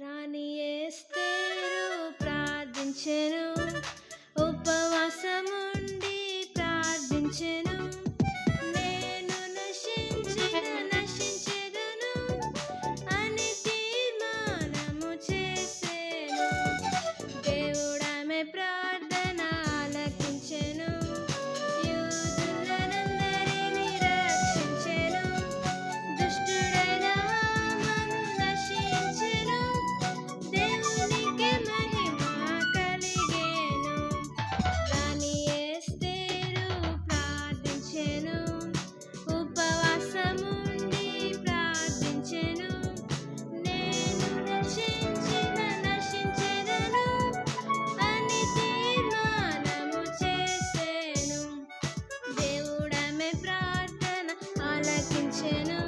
Rani Esther ప్రార్థించెను. chin up.